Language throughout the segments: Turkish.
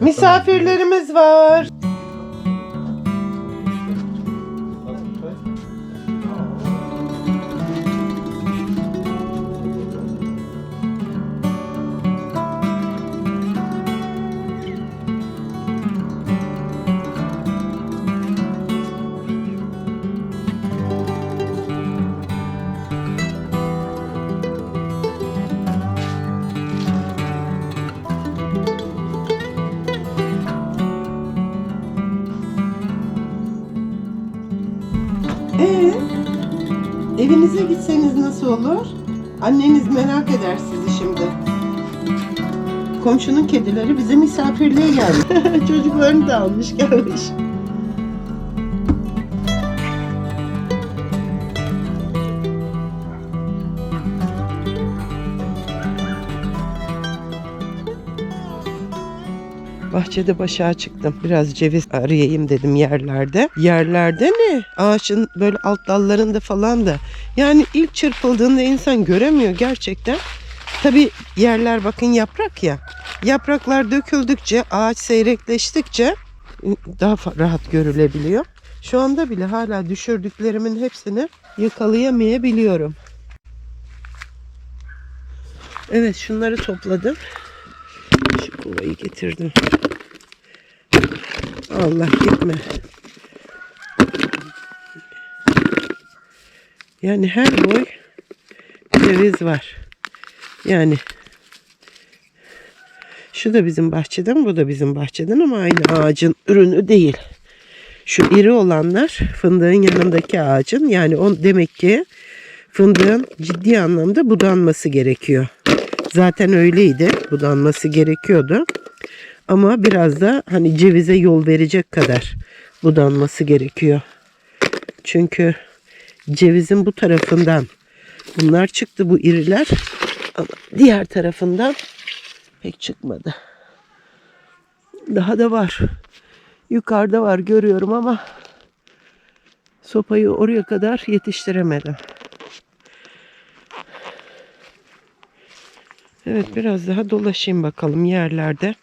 Misafirlerimiz var. Gitseniz nasıl olur? Anneniz merak eder sizi şimdi. Komşunun kedileri bize misafirliğe geldi. Çocuklarını da almış gelmiş. Bahçede başa çıktım. Biraz ceviz arayayım dedim yerlerde. Yerlerde ne? Ağaçın böyle alt dallarında falan da. Yani ilk çırpıldığında insan göremiyor gerçekten. Tabi yerler bakın yaprak ya. Yapraklar döküldükçe, ağaç seyrekleştikçe daha fa- rahat görülebiliyor. Şu anda bile hala düşürdüklerimin hepsini yakalayamayabiliyorum. Evet şunları topladım. Şu kovayı getirdim. Allah gitme. Yani her boy ceviz var. Yani şu da bizim bahçeden, bu da bizim bahçeden ama aynı ağacın ürünü değil. Şu iri olanlar fındığın yanındaki ağacın. Yani on demek ki fındığın ciddi anlamda budanması gerekiyor. Zaten öyleydi. Budanması gerekiyordu. Ama biraz da hani cevize yol verecek kadar budanması gerekiyor. Çünkü cevizin bu tarafından bunlar çıktı bu iriler. Ama diğer tarafından pek çıkmadı. Daha da var. Yukarıda var görüyorum ama sopayı oraya kadar yetiştiremedim. Evet biraz daha dolaşayım bakalım yerlerde.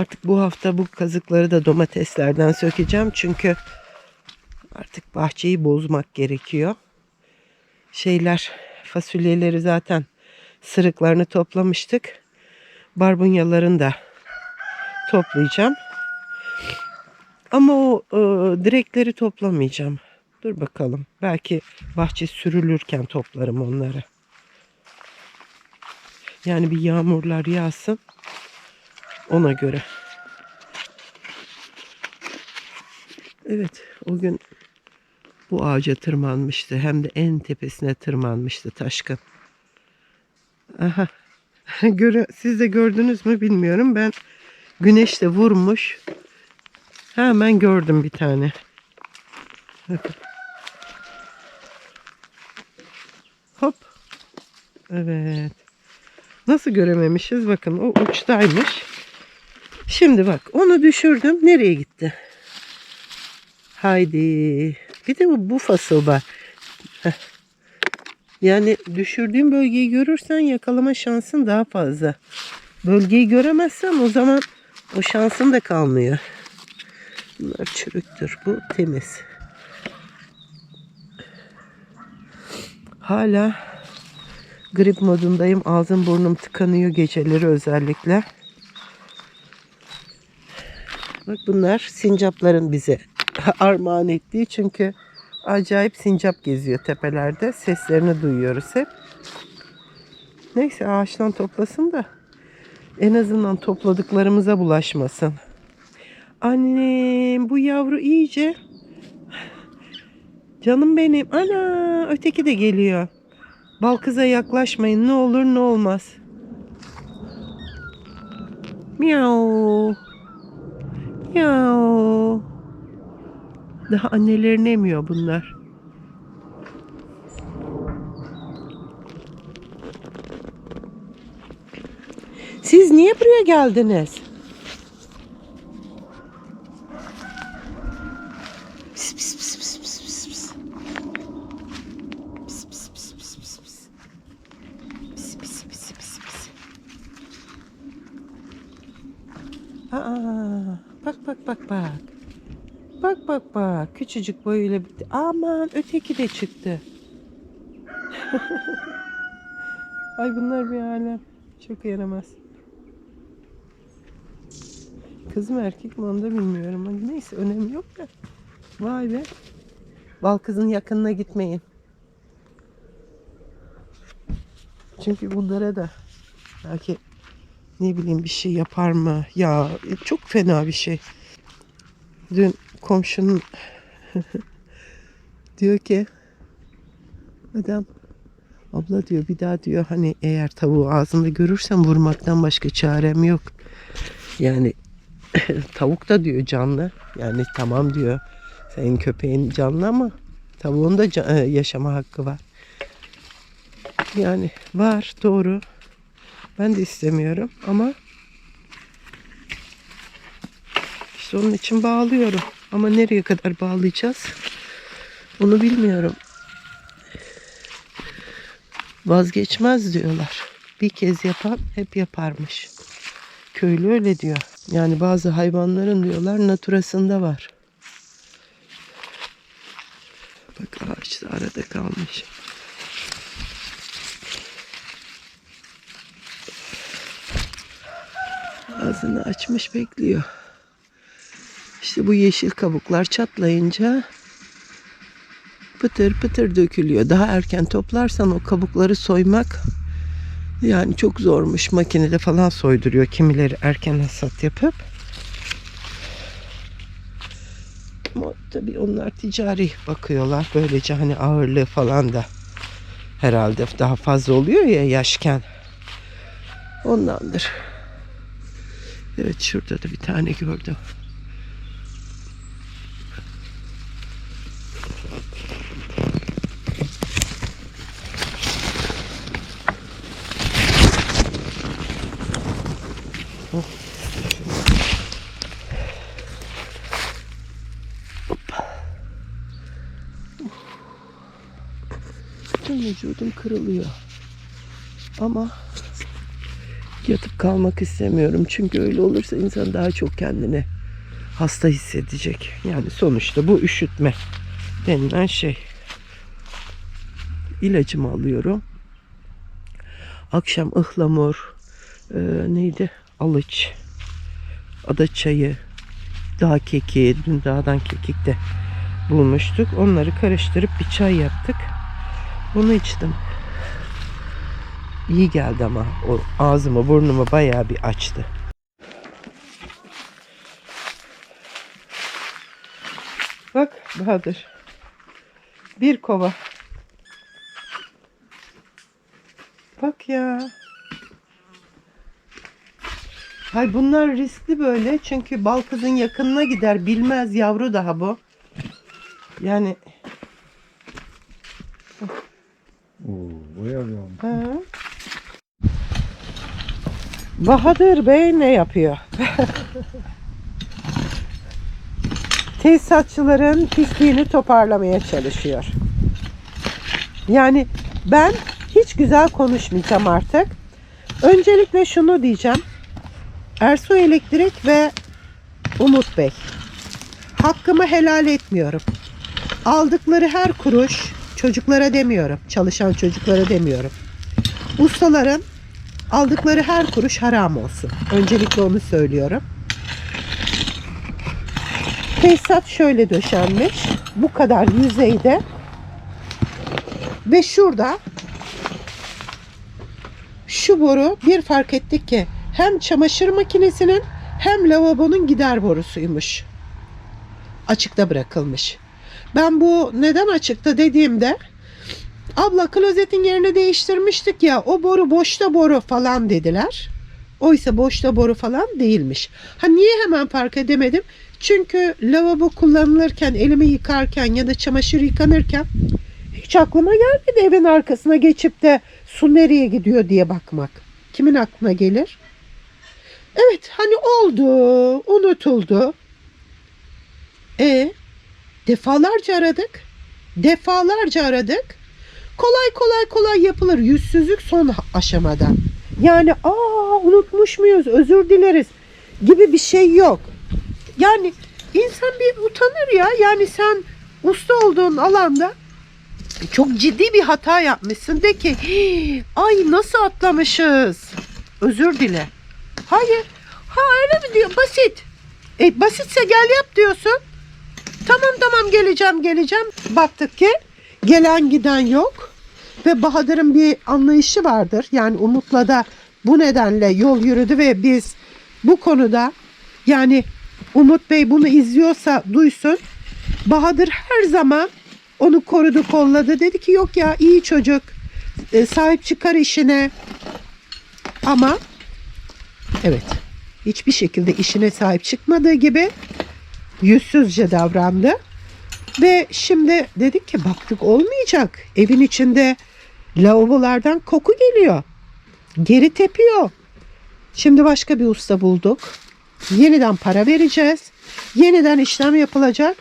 Artık bu hafta bu kazıkları da domateslerden sökeceğim. Çünkü artık bahçeyi bozmak gerekiyor. Şeyler fasulyeleri zaten sırıklarını toplamıştık. Barbunyalarını da toplayacağım. Ama o e, direkleri toplamayacağım. Dur bakalım. Belki bahçe sürülürken toplarım onları. Yani bir yağmurlar yağsın. Ona göre. Evet, o gün bu ağaca tırmanmıştı. Hem de en tepesine tırmanmıştı taşkın. Aha. Göre, siz de gördünüz mü bilmiyorum. Ben güneş de vurmuş. Hemen gördüm bir tane. Hop. Evet. Nasıl görememişiz? Bakın o uçtaymış. Şimdi bak onu düşürdüm. Nereye gitti? Haydi. Bir de bu, bu fasılba. Heh. Yani düşürdüğün bölgeyi görürsen yakalama şansın daha fazla. Bölgeyi göremezsem o zaman o şansın da kalmıyor. Bunlar çürüktür. Bu temiz. Hala grip modundayım. Ağzım burnum tıkanıyor geceleri özellikle. Bak bunlar sincapların bize armağan ettiği çünkü acayip sincap geziyor tepelerde. Seslerini duyuyoruz hep. Neyse ağaçtan toplasın da en azından topladıklarımıza bulaşmasın. Annem bu yavru iyice. Canım benim. Ana öteki de geliyor. Bal kıza yaklaşmayın ne olur ne olmaz. Miau. Miau. Daha annelerini emiyor bunlar. Siz niye buraya geldiniz? Pis, pis, pis, pis, pis, pis, pis. Pis, pis, pis, pis, pis, pis. Pis, pis, pis, pis, pis. Aa, bak bak bak bak. Bak bak. Küçücük boyuyla bitti. Aman öteki de çıktı. Ay bunlar bir alem. Çok yaramaz. Kız mı erkek mi onu da bilmiyorum. Neyse önemi yok da. Vay be. Bal kızın yakınına gitmeyin. Çünkü bunlara da belki ne bileyim bir şey yapar mı? Ya çok fena bir şey. Dün komşunun diyor ki adam abla diyor bir daha diyor hani eğer tavuğu ağzında görürsem vurmaktan başka çarem yok. Yani tavuk da diyor canlı. Yani tamam diyor senin köpeğin canlı ama tavuğun da can- e, yaşama hakkı var. Yani var doğru. Ben de istemiyorum ama işte onun için bağlıyorum. Ama nereye kadar bağlayacağız? Onu bilmiyorum. Vazgeçmez diyorlar. Bir kez yapan hep yaparmış. Köylü öyle diyor. Yani bazı hayvanların diyorlar naturasında var. Bak ağaç da arada kalmış. Ağzını açmış bekliyor. İşte bu yeşil kabuklar çatlayınca pıtır pıtır dökülüyor. Daha erken toplarsan o kabukları soymak yani çok zormuş. Makinede falan soyduruyor kimileri erken hasat yapıp. Ama tabii onlar ticari bakıyorlar. Böylece hani ağırlığı falan da herhalde daha fazla oluyor ya yaşken. Ondandır. Evet şurada da bir tane gördüm. Bütün vücudum kırılıyor. Ama yatıp kalmak istemiyorum. Çünkü öyle olursa insan daha çok kendini hasta hissedecek. Yani sonuçta bu üşütme denilen şey. İlacımı alıyorum. Akşam ıhlamur, e, neydi? Alıç, ada çayı, dağ keki, dün dağdan kekik de bulmuştuk. Onları karıştırıp bir çay yaptık. Bunu içtim. İyi geldi ama o ağzımı burnumu bayağı bir açtı. Bak Bahadır. Bir kova. Bak ya. Hay bunlar riskli böyle çünkü bal kızın yakınına gider bilmez yavru daha bu. Yani Oo, bir Ha. Bahadır Bey ne yapıyor? Tesisatçıların pisliğini toparlamaya çalışıyor. Yani ben hiç güzel konuşmayacağım artık. Öncelikle şunu diyeceğim. Ersu Elektrik ve Umut Bey. Hakkımı helal etmiyorum. Aldıkları her kuruş çocuklara demiyorum. Çalışan çocuklara demiyorum. Ustaların aldıkları her kuruş haram olsun. Öncelikle onu söylüyorum. Tesisat şöyle döşenmiş. Bu kadar yüzeyde. Ve şurada şu boru bir fark ettik ki hem çamaşır makinesinin hem lavabonun gider borusuymuş. Açıkta bırakılmış. Ben bu neden açıkta dediğimde abla klozetin yerini değiştirmiştik ya o boru boşta boru falan dediler. Oysa boşta boru falan değilmiş. Ha niye hemen fark edemedim? Çünkü lavabo kullanılırken, elimi yıkarken ya da çamaşır yıkanırken hiç aklıma gelmedi evin arkasına geçip de su nereye gidiyor diye bakmak. Kimin aklına gelir? Evet hani oldu, unutuldu. E defalarca aradık. Defalarca aradık. Kolay kolay kolay yapılır. Yüzsüzlük son aşamada. Yani aa unutmuş muyuz? Özür dileriz. gibi bir şey yok. Yani insan bir utanır ya. Yani sen usta olduğun alanda çok ciddi bir hata yapmışsın. De ki "Hii, ay nasıl atlamışız. Özür dile. Hayır. Ha öyle mi diyor? Basit. E basitse gel yap diyorsun. Tamam tamam geleceğim geleceğim. Baktık ki gelen giden yok. Ve Bahadır'ın bir anlayışı vardır. Yani Umut'la da bu nedenle yol yürüdü ve biz bu konuda yani Umut Bey bunu izliyorsa duysun. Bahadır her zaman onu korudu kolladı. Dedi ki yok ya iyi çocuk. E, sahip çıkar işine. Ama evet hiçbir şekilde işine sahip çıkmadığı gibi yüzsüzce davrandı. Ve şimdi dedik ki baktık olmayacak. Evin içinde lavabolardan koku geliyor. Geri tepiyor. Şimdi başka bir usta bulduk. Yeniden para vereceğiz. Yeniden işlem yapılacak.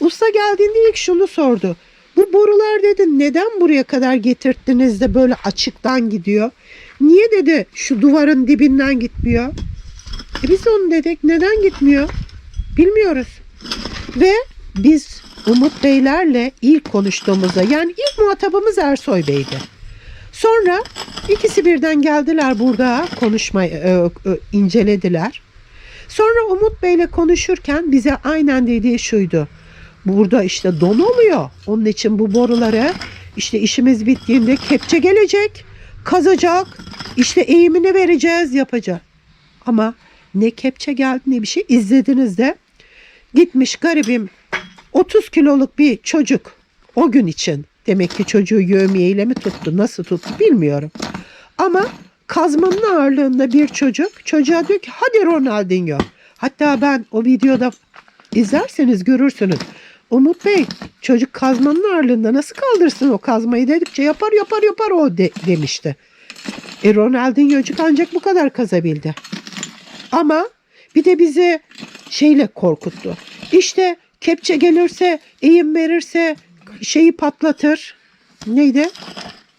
Usta geldiğinde ilk şunu sordu. Bu borular dedi neden buraya kadar getirttiniz de böyle açıktan gidiyor? Niye dedi şu duvarın dibinden gitmiyor? E biz onu dedik neden gitmiyor? Bilmiyoruz. Ve biz Umut Beylerle ilk konuştuğumuzda yani ilk muhatabımız Ersoy Bey'di. Sonra ikisi birden geldiler burada konuşma e, e, incelediler. Sonra Umut Bey'le konuşurken bize aynen dediği şuydu. Burada işte don oluyor. Onun için bu boruları işte işimiz bittiğinde kepçe gelecek, kazacak, işte eğimini vereceğiz, yapacak. Ama ne kepçe geldi ne bir şey izlediniz de gitmiş garibim 30 kiloluk bir çocuk o gün için demek ki çocuğu yövmiyeyle mi tuttu nasıl tuttu bilmiyorum. Ama kazmanın ağırlığında bir çocuk çocuğa diyor ki hadi Ronaldinho. Hatta ben o videoda izlerseniz görürsünüz. Umut Bey çocuk kazmanın ağırlığında nasıl kaldırsın o kazmayı dedikçe yapar yapar yapar o de- demişti. E Ronaldinho'cuk ancak bu kadar kazabildi. Ama bir de bizi şeyle korkuttu. İşte kepçe gelirse, eğim verirse şeyi patlatır. Neydi?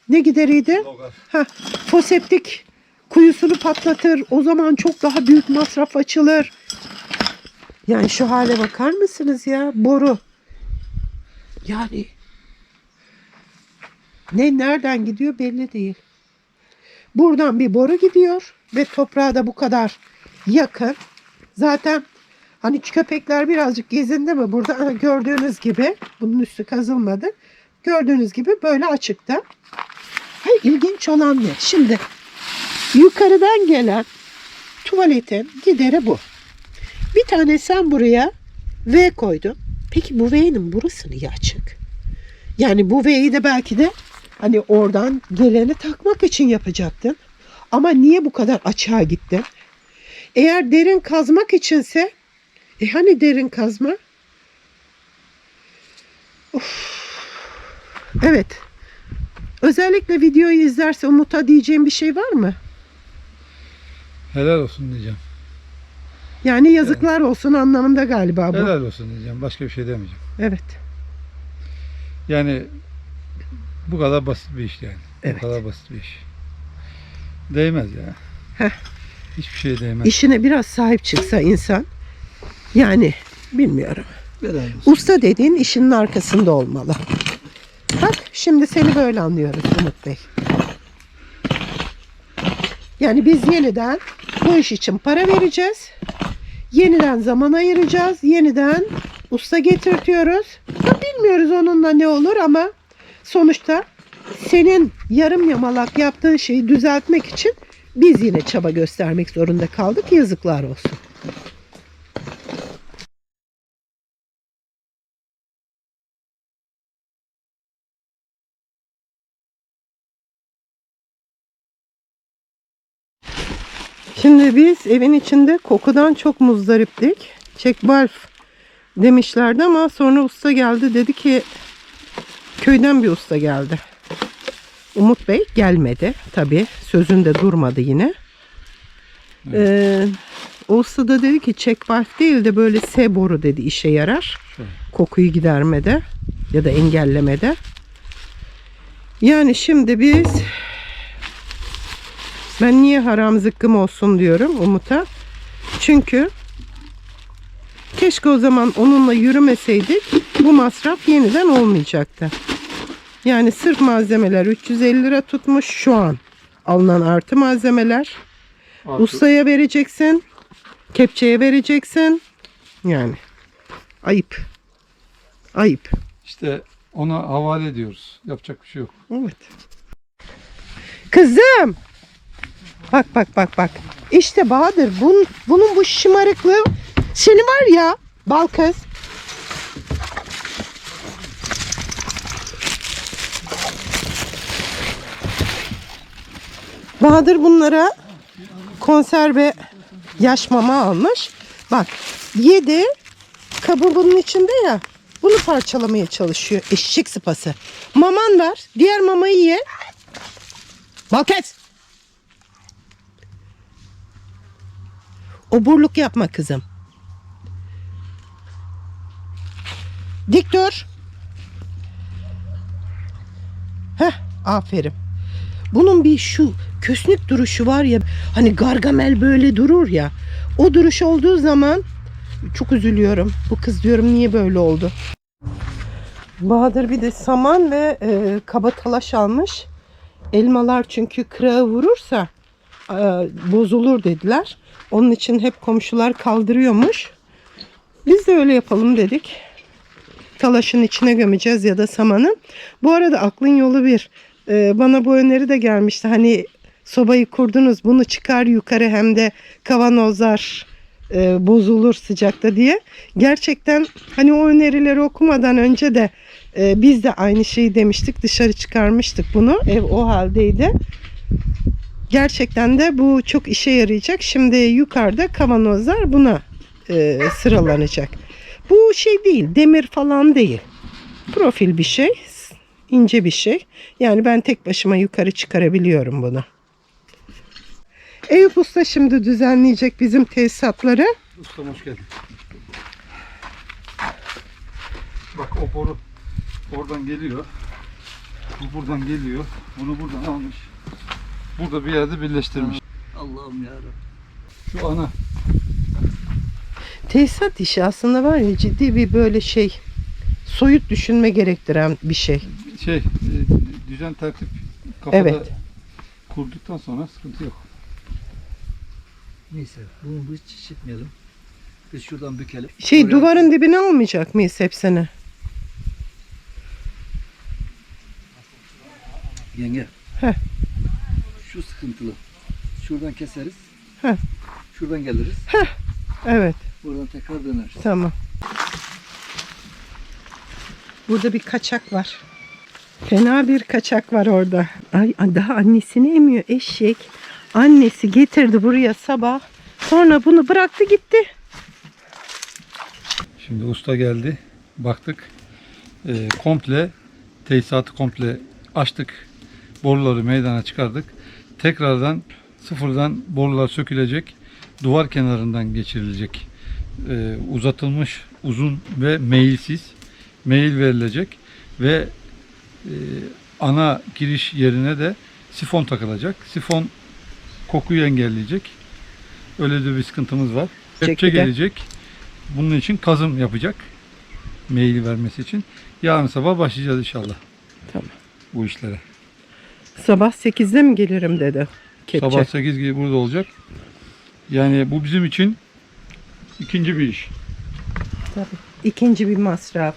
Ne gideriydi? Ha, foseptik kuyusunu patlatır. O zaman çok daha büyük masraf açılır. Yani şu hale bakar mısınız ya? Boru. Yani ne nereden gidiyor belli değil. Buradan bir boru gidiyor ve toprağa da bu kadar yakın. Zaten hani köpekler birazcık gezindi mi burada gördüğünüz gibi bunun üstü kazılmadı. Gördüğünüz gibi böyle açıkta. Hayır, ilginç olan ne? Şimdi yukarıdan gelen tuvaletin gideri bu. Bir tane sen buraya V koydun. Peki bu V'nin burası niye açık? Yani bu V'yi de belki de hani oradan geleni takmak için yapacaktın. Ama niye bu kadar açığa gittin? Eğer derin kazmak içinse e hani derin kazma? Of. Evet. Özellikle videoyu izlerse Umut'a diyeceğim bir şey var mı? Helal olsun diyeceğim. Yani yazıklar olsun anlamında galiba bu. Helal olsun diyeceğim. Başka bir şey demeyeceğim. Evet. Yani bu kadar basit bir iş yani. Evet. Bu kadar basit bir iş. Değmez ya. Heh. Hiçbir şeye değmez. İşine biraz sahip çıksa insan yani bilmiyorum. Helal olsun. Usta dediğin işinin arkasında olmalı. Bak şimdi seni böyle anlıyoruz Umut Bey. Yani biz yeniden bu iş için para vereceğiz. Yeniden zaman ayıracağız. Yeniden usta getirtiyoruz. Ya bilmiyoruz onunla ne olur ama sonuçta senin yarım yamalak yaptığın şeyi düzeltmek için biz yine çaba göstermek zorunda kaldık. Yazıklar olsun. Şimdi biz evin içinde kokudan çok muzdariptik. Çek valf demişlerdi ama sonra usta geldi dedi ki köyden bir usta geldi. Umut Bey gelmedi tabi sözünde durmadı yine. Ee, o usta da dedi ki çek valf değil de böyle S boru dedi işe yarar. Şöyle. Kokuyu gidermede ya da engellemede. Yani şimdi biz ben niye haram zıkkım olsun diyorum Umut'a. Çünkü keşke o zaman onunla yürümeseydik bu masraf yeniden olmayacaktı. Yani sırf malzemeler 350 lira tutmuş şu an alınan artı malzemeler. Artı- Ustaya vereceksin. Kepçeye vereceksin. Yani ayıp. Ayıp. İşte ona havale ediyoruz. Yapacak bir şey yok. Evet. Kızım. Bak bak bak bak. İşte Bahadır bun, bunun bu şımarıklığı seni var ya bal kız. Bahadır bunlara konserve yaş mama almış. Bak yedi kabı bunun içinde ya. Bunu parçalamaya çalışıyor. Eşek sıpası. Maman var. Diğer mamayı ye. Bal Oburluk yapma kızım. Dik dur. Heh, aferin. Bunun bir şu kösnük duruşu var ya hani gargamel böyle durur ya. O duruş olduğu zaman çok üzülüyorum. Bu kız diyorum niye böyle oldu? Bahadır bir de saman ve e, kaba talaş almış. Elmalar çünkü kırağı vurursa e, bozulur dediler. Onun için hep komşular kaldırıyormuş. Biz de öyle yapalım dedik. Talaşın içine gömeceğiz ya da samanı. Bu arada aklın yolu bir. E, bana bu öneri de gelmişti. Hani sobayı kurdunuz bunu çıkar yukarı hem de kavanozlar e, bozulur sıcakta diye. Gerçekten hani o önerileri okumadan önce de e, biz de aynı şeyi demiştik. Dışarı çıkarmıştık bunu. Ev o haldeydi. Gerçekten de bu çok işe yarayacak. Şimdi yukarıda kavanozlar buna e, sıralanacak. Bu şey değil, demir falan değil. Profil bir şey, ince bir şey. Yani ben tek başıma yukarı çıkarabiliyorum bunu. Eyüp Usta şimdi düzenleyecek bizim tesisatları. Ustam hoş geldin. Bak o boru oradan geliyor. Bu buradan geliyor. Bunu buradan almış. Burada bir yerde birleştirmiş. Allah'ım yarabbim. Şu ana Tesisat işi aslında var ya ciddi bir böyle şey soyut düşünme gerektiren bir şey. şey e, düzen tertip kafada Evet. kurduktan sonra sıkıntı yok. Neyse bunu hiç çıkmayalım. Biz şuradan bükelim. Şey Oraya- duvarın dibine almayacak mıyız hepsini? Yenge. Heh. Şu sıkıntılı. Şuradan keseriz. Heh. Şuradan geliriz. Evet. Buradan tekrar döneriz. Tamam. Burada bir kaçak var. Fena bir kaçak var orada. Ay daha annesini emiyor eşek. Annesi getirdi buraya sabah. Sonra bunu bıraktı gitti. Şimdi usta geldi. Baktık. E, komple tesisatı komple açtık. Boruları meydana çıkardık. Tekrardan sıfırdan borular sökülecek. Duvar kenarından geçirilecek. E, uzatılmış uzun ve meyilsiz meyil verilecek ve e, ana giriş yerine de sifon takılacak. Sifon kokuyu engelleyecek. Öyle de bir sıkıntımız var. Kepçe gelecek. Bunun için kazım yapacak. Maili vermesi için. Yarın sabah başlayacağız inşallah. Tamam. Bu işlere. Sabah 8'de mi gelirim dedi. Kepçe. Sabah 8 gibi burada olacak. Yani bu bizim için ikinci bir iş. Tabii. İkinci bir masraf.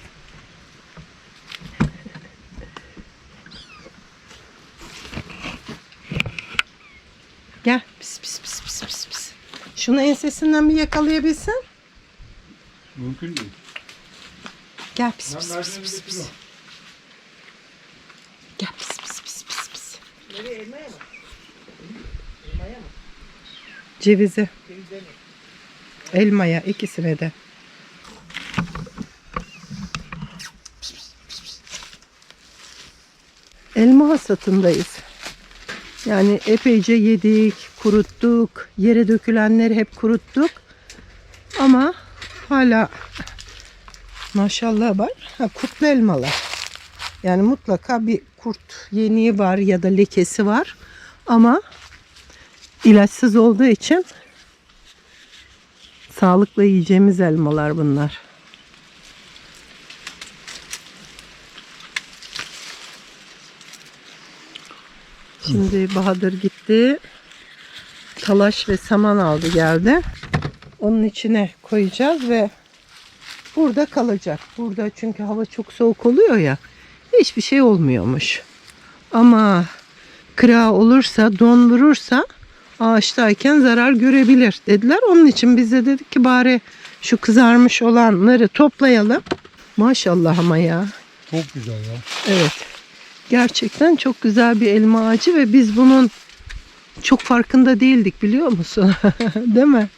Gel. Pis pis pis pis pis pis. Şunu ensesinden bir yakalayabilsen. Mümkün değil. Gel pis pis pis pis pis. Gel pis pis pis pis pis. Cevize. Elmaya ikisine de. Elma hasatındayız. Yani epeyce yedik, kuruttuk, yere dökülenleri hep kuruttuk. Ama hala maşallah var. Ha, kurtlu elmalar. Yani mutlaka bir kurt yeniği var ya da lekesi var. Ama ilaçsız olduğu için Sağlıklı yiyeceğimiz elmalar bunlar. Şimdi Bahadır gitti. Talaş ve saman aldı geldi. Onun içine koyacağız ve burada kalacak. Burada çünkü hava çok soğuk oluyor ya. Hiçbir şey olmuyormuş. Ama kıra olursa, don vurursa ağaçtayken zarar görebilir dediler. Onun için biz de dedik ki bari şu kızarmış olanları toplayalım. Maşallah ama ya. Çok güzel ya. Evet. Gerçekten çok güzel bir elma ağacı ve biz bunun çok farkında değildik biliyor musun? Değil mi?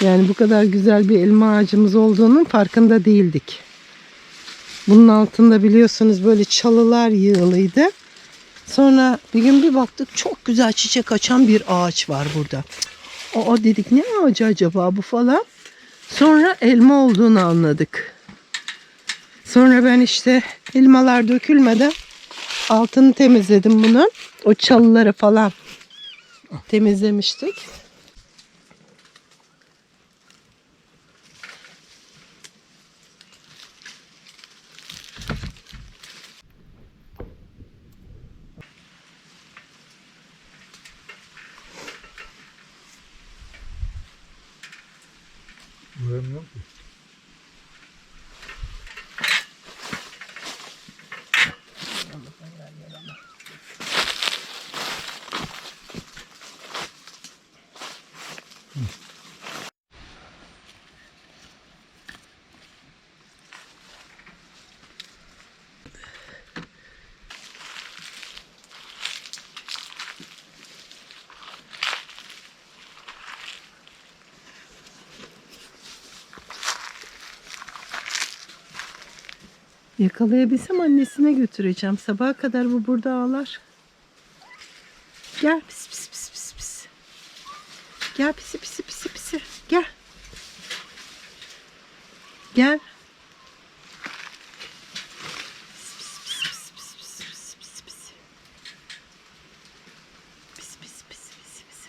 Yani bu kadar güzel bir elma ağacımız olduğunun farkında değildik. Bunun altında biliyorsunuz böyle çalılar yığılıydı. Sonra bir gün bir baktık çok güzel çiçek açan bir ağaç var burada. Aa dedik ne ağacı acaba bu falan. Sonra elma olduğunu anladık. Sonra ben işte elmalar dökülmeden altını temizledim bunun. O çalıları falan temizlemiştik. Göremiyorum ki. Yakalayabilsem annesine götüreceğim. Sabaha kadar bu burada ağlar. Gel pis pis pis pis pis. Gel pisi pisi pisi pisi. Gel. Gel. Pis pis pis pis pis pis pis pis. Pis pis pis pis pis pis.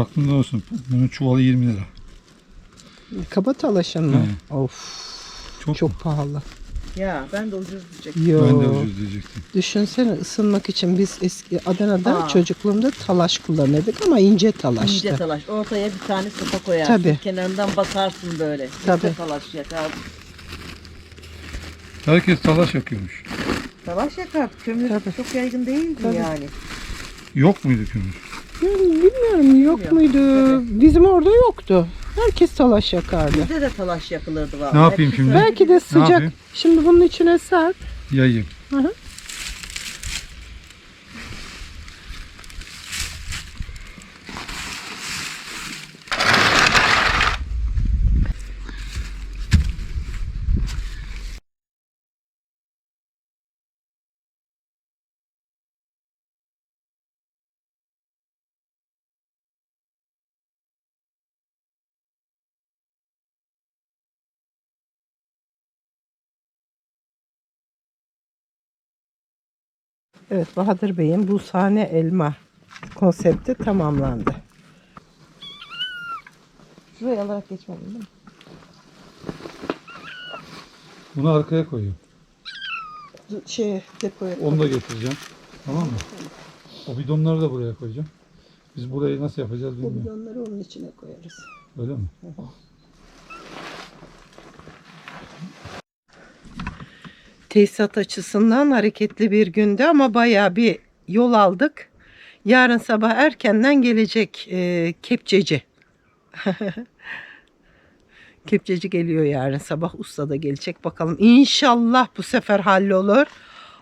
Aklında olsun. Bunun çuvalı 20 lira. Kaba talaşın mı? Of. Çok, Çok pahalı. Ya ben de ucuz diyecektim. Yo. Ben de ucuz diyecektim. Düşünsene ısınmak için biz eski Adana'da Aa. çocukluğumda talaş kullanırdık ama ince talaştı. İnce talaş. Ortaya bir tane sopa koyarsın. Tabii. Kenarından basarsın böyle. Tabii. İnce talaş yakar. Herkes talaş yakıyormuş. Talaş yakar. Kömür Tabii. çok yaygın değildi Tabii. yani. Yok muydu kömür? Hmm, Bilmiyorum yok Yok, muydu? Bizim orada yoktu. Herkes talaş yakardı. Bizde de talaş yakılırdı vallahi. Ne yapayım şimdi? Belki de sıcak. yapayım? Şimdi bunun içine sert. Yayayım. Hı hı. Evet Bahadır Bey'in bu sahne elma konsepti tamamlandı. Şuraya alarak geçmem değil mi? Bunu arkaya. Du- Şey depoya. Onu da getireceğim. Tamam mı? O bidonları da buraya koyacağım. Biz burayı nasıl yapacağız bilmiyorum. bidonları onun içine koyarız. Öyle mi? Tesisat açısından hareketli bir gündü ama bayağı bir yol aldık. Yarın sabah erkenden gelecek e, kepçeci. kepçeci geliyor yarın sabah. Usta da gelecek bakalım. İnşallah bu sefer hallolur.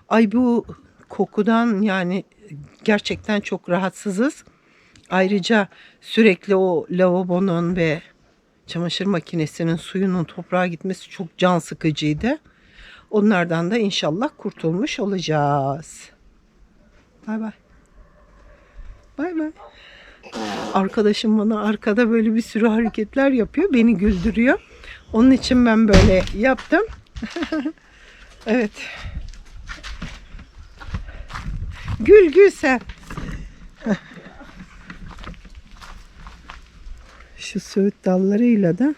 Ay bu kokudan yani gerçekten çok rahatsızız. Ayrıca sürekli o lavabonun ve çamaşır makinesinin suyunun toprağa gitmesi çok can sıkıcıydı. Onlardan da inşallah kurtulmuş olacağız. Bay bay. Bay bay. Arkadaşım bana arkada böyle bir sürü hareketler yapıyor. Beni güldürüyor. Onun için ben böyle yaptım. evet. Gül gül sen. Şu söğüt dallarıyla da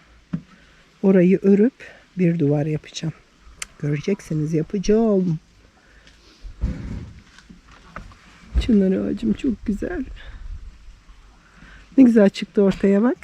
orayı örüp bir duvar yapacağım. Göreceksiniz yapacağım. Çınar ağacım çok güzel. Ne güzel çıktı ortaya bak.